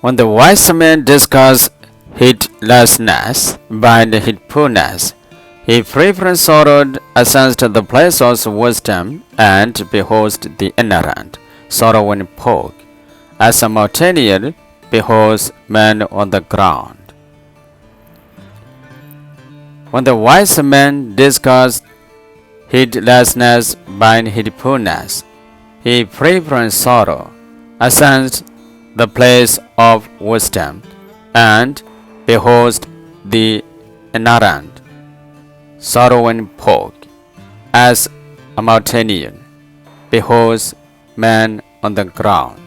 When the wise man discussed heedlessness by heedfulness, he frequently sorrowed against the place of wisdom and beholds the ignorant sorrowing poor, as a mountaineer beholds man on the ground. When the wise man discussed heedlessness by heedfulness, he frequently sorrow ascends the place of wisdom and beholds the ignorant sorrowing poor, as a mountaineer beholds man on the ground.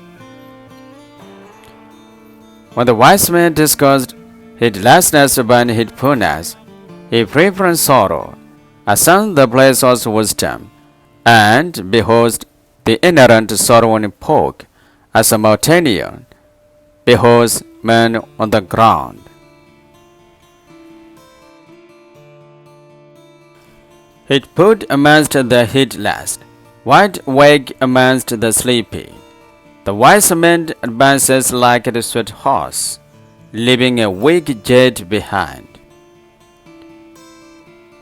When the wise man discussed heedlessness his heedfulness, he preferred sorrow, ascends the place of wisdom, and beholds the ignorant sorrowing poor, as a mountaineer beholds man on the ground. It put amongst the heedless, wide awake amongst the sleepy. The wise man advances like a swift horse, leaving a weak jet behind.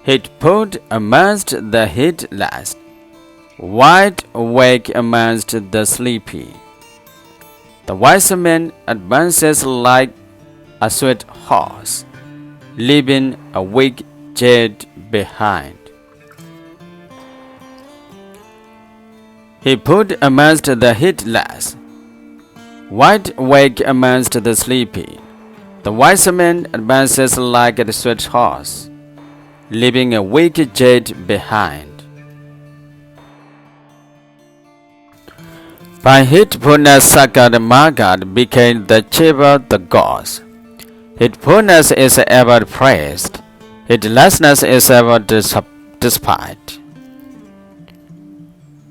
It put amongst the heedless, wide awake amongst the sleepy. The wise man advances like a swift horse, leaving a weak jet behind. He put amongst the heedless, wide awake amongst the sleepy. The wise man advances like a swift horse, leaving a weak jet behind. By Magat became the chief of the gods. Heedfulness is ever praised, heedlessness is ever despised.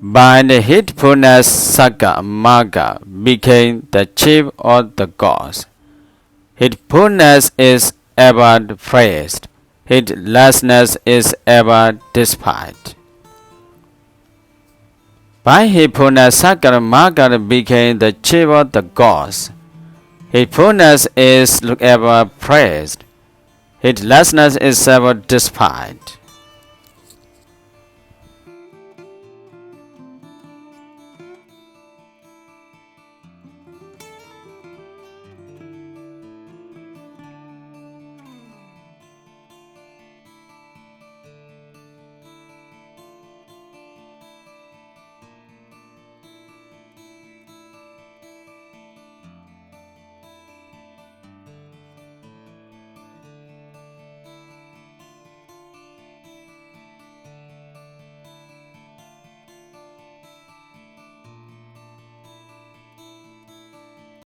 By the heedfulness, Saga Maga became the chief of the gods. Heedfulness is ever praised, heedlessness is ever despised. By heedfulness, Saga Maga became the chief of the gods. Heedfulness is ever praised, heedlessness is ever despised.